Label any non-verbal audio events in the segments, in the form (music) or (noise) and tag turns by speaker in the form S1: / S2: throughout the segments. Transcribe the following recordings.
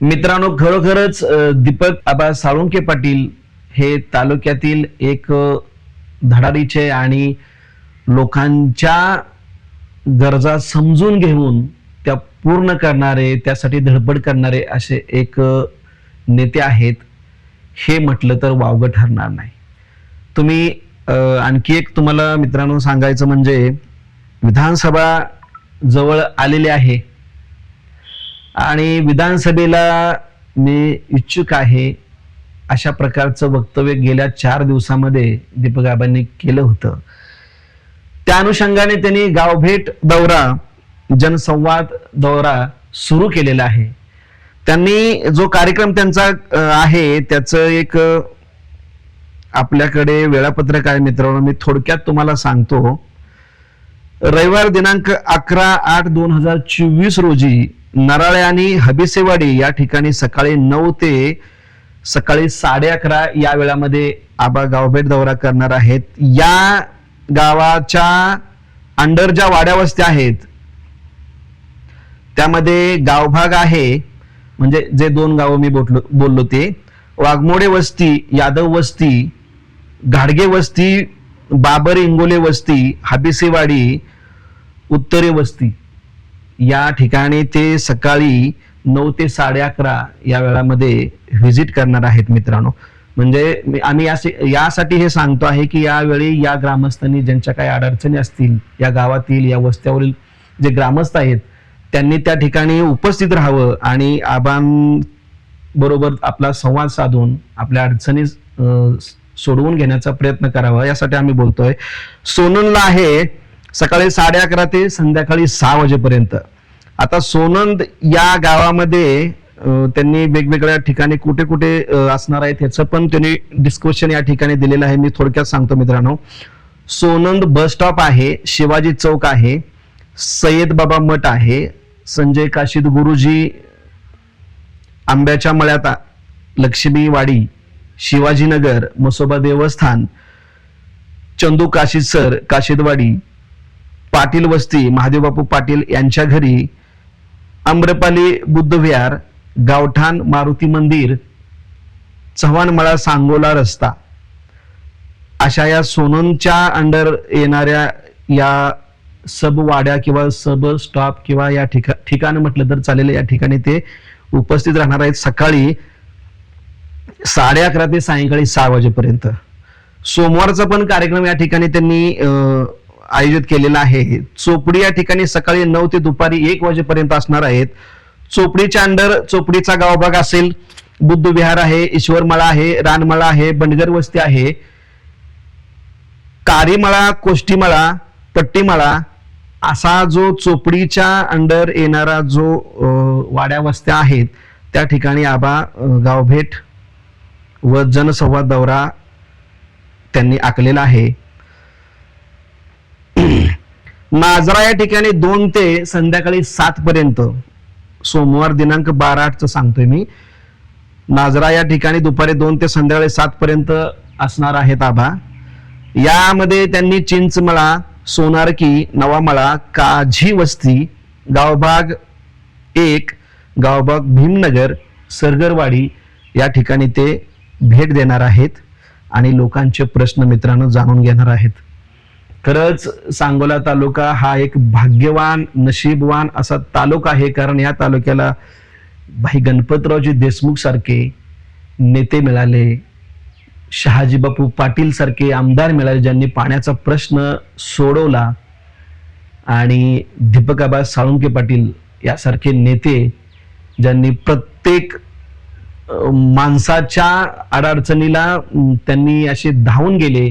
S1: मित्रांनो खरोखरच दीपक आबा साळुंके पाटील हे तालुक्यातील एक धडाडीचे आणि लोकांच्या गरजा समजून घेऊन त्या पूर्ण करणारे त्यासाठी धडपड करणारे असे एक नेते आहेत हे म्हटलं तर वावगं ठरणार नाही. तुम्ही आणखी एक तुम्हाला मित्रांनो सांगायचं म्हणजे विधानसभा जवळ आलेले आहे आणि विधानसभेला मी इच्छुक आहे अशा प्रकारचं वक्तव्य गेल्या चार दिवसामध्ये दीपकबाबांनी केलं होतं. त्या अनुषंगाने त्यांनी गावभेट दौरा जनसंवाद दौरा सुरू केलेला आहे. त्यांनी जो कार्यक्रम त्यांचा आहे त्याचं एक आपल्याकडे वेळापत्रक आहे मित्रांनो मी थोडक्यात तुम्हाला सांगतो. रविवार दिनांक अकरा आठ दोन हजार चोवीस रोजी नराळे आणि हबिसेवाडी या ठिकाणी सकाळी नऊ ते सकाळी साडे अकरा या वेळामध्ये आबा गावभेट दौरा करणार आहेत. या गावाच्या अंडर ज्या वाड्या वस्त्या आहेत त्यामध्ये गावभाग आहे. म्हणजे जे दोन गावं मी बोललो बोललो ते. वाघमोडे वस्ती यादव वस्ती घाडगे वस्ती बाबर इंगोले वस्ती हाबिसेवाडी उत्तरे वस्ती. या ठिकाणी ते सकाळी नऊ ते साडे अकरा या वेळामध्ये व्हिजिट करणार आहेत मित्रांनो. म्हणजे आम्ही यासाठी हे सांगतो आहे की यावेळी या ग्रामस्थांनी ज्यांच्या काही अडचणी असतील या गावातील या वस्त्यावरील जे ग्रामस्थ आहेत त्यांनी त्या ठिकाणी उपस्थित राहावं आणि आबां बरोबर आपला संवाद साधून आपल्या अडचणी सोडवून घेण्याचा प्रयत्न करावा यासाठी आम्ही बोलतोय. सोनूनला आहे सकाळी साडे अकरा ते संध्याकाळी सहा वाजेपर्यंत. आता सोनंद या गावामध्ये त्यांनी वेगवेगळ्या ठिकाणी कुठे कुठे असणार आहेत ह्याचं पण त्यांनी डिस्कशन या ठिकाणी दिलेलं आहे. मी थोडक्यात सांगतो मित्रांनो. सोनंद बस स्टॉप आहे शिवाजी चौक आहे सय्यद बाबा मठ आहे संजय काशीद गुरुजी आंब्याच्या मळ्यात लक्ष्मीवाडी शिवाजीनगर मसोबा देवस्थान चंदू काशीद सर काशीदवाडी पाटील वस्ती महादेवबापू पाटील यांच्या घरी आम्रपाली बुद्धविहार गावठाण मारुती मंदिर चव्हाणमळा सांगोला रस्ता अशा या सोननच्या अंडर येणाऱ्या या सब वाड्या किंवा सब स्टॉप किंवा या ठिका ठिकाण म्हटलं तर चालेल. या ठिकाणी ते उपस्थित राहणार आहेत सकाळी साडे अकरा ते सायंकाळी सहा वाजेपर्यंत. सोमवारचा पण कार्यक्रम या ठिकाणी त्यांनी आयोजित केलेला आहे. चोपडी या ठिकाणी सकाळी नऊ ते दुपारी एक वाजेपर्यंत असणार आहेत. चोपडीच्या अंडर चोपडीचा गावभाग असेल. बुद्ध विहार आहे ईश्वरमळा आहे रानमळा आहे बंडगर वस्ती आहे. कारीमळा कोष्टीमळा पट्टीमळा असा जो चोपडीच्या अंडर येणारा जो अं, वाड्या वस्त्या आहेत त्या ठिकाणी आबा गावभेट व जनसंवाद दौरा त्यांनी आखलेला आहे. (clears throat) नाजरा या ठिकाणी दोन ते संध्याकाळी सात पर्यंत सोमवार दिनांक बारा आठचं सांगतोय मी नाजरा या ठिकाणी दुपारी दोन ते संध्याकाळी सात पर्यंत असणार आहेत आभा. यामध्ये त्यांनी चिंचमळा सोनारकी नवामळा काझी वस्ती गावभाग एक गावभाग भीमनगर सरगरवाडी या ठिकाणी ते भेट देणार आहेत आणि लोकांचे प्रश्न मित्रांनो जाणून घेणार आहेत. खरंच सांगोला तालुका हा एक भाग्यवान नशीबवान असा तालुका आहे. कारण या तालुक्याला भाई गणपतरावजी देशमुख सारखे नेते मिळाले शहाजी बापू पाटील सारखे आमदार मिळाले ज्यांनी पाण्याचा प्रश्न सोडवला आणि दीपकाबा साळुंके पाटील यासारखे नेते ज्यांनी प्रत्येक माणसाच्या अडचणीला त्यांनी असे धावून गेले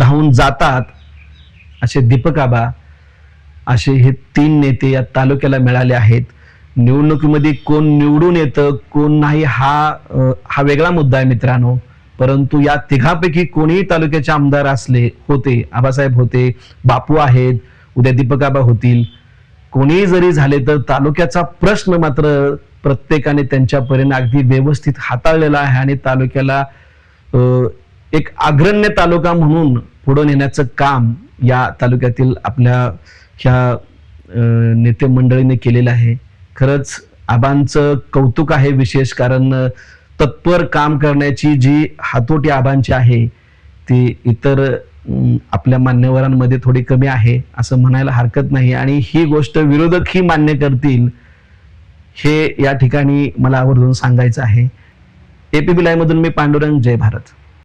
S1: धावून जातात. असे दीपक आबा असे हे तीन नेते या तालुक्याला मिळाले आहेत. निवडणुकीमध्ये कोण निवडून येतं कोण नाही हा हा वेगळा मुद्दा आहे मित्रांनो. परंतु या तिघापैकी कोणीही तालुक्याचे आमदार असले होते आबासाहेब होते बापू आहेत उद्या दीपक आबा होतील. कोणीही जरी झाले तर तालुक्याचा प्रश्न मात्र प्रत्येकाने त्यांच्यापर्यंत अगदी व्यवस्थित हाताळलेला आहे आणि तालुक्याला एक अग्रण्य तालुका म्हणून पुढे नेण्याचं काम या तालुक्यातील आपल्या ह्या नेते मंडळीने केलेलं आहे. खरंच आबांचं कौतुक आहे विशेष कारण तत्पर काम करण्याची जी हातोटी आबांची आहे ती इतर आपल्या मान्यवरांमध्ये थोडी कमी आहे असं म्हणायला हरकत नाही. आणि ही गोष्ट विरोधकही मान्य करतील हे या ठिकाणी मला आवर्जून सांगायचं आहे. एपीबी लाईव्ह मधून मी पांडुरंग जय भारत.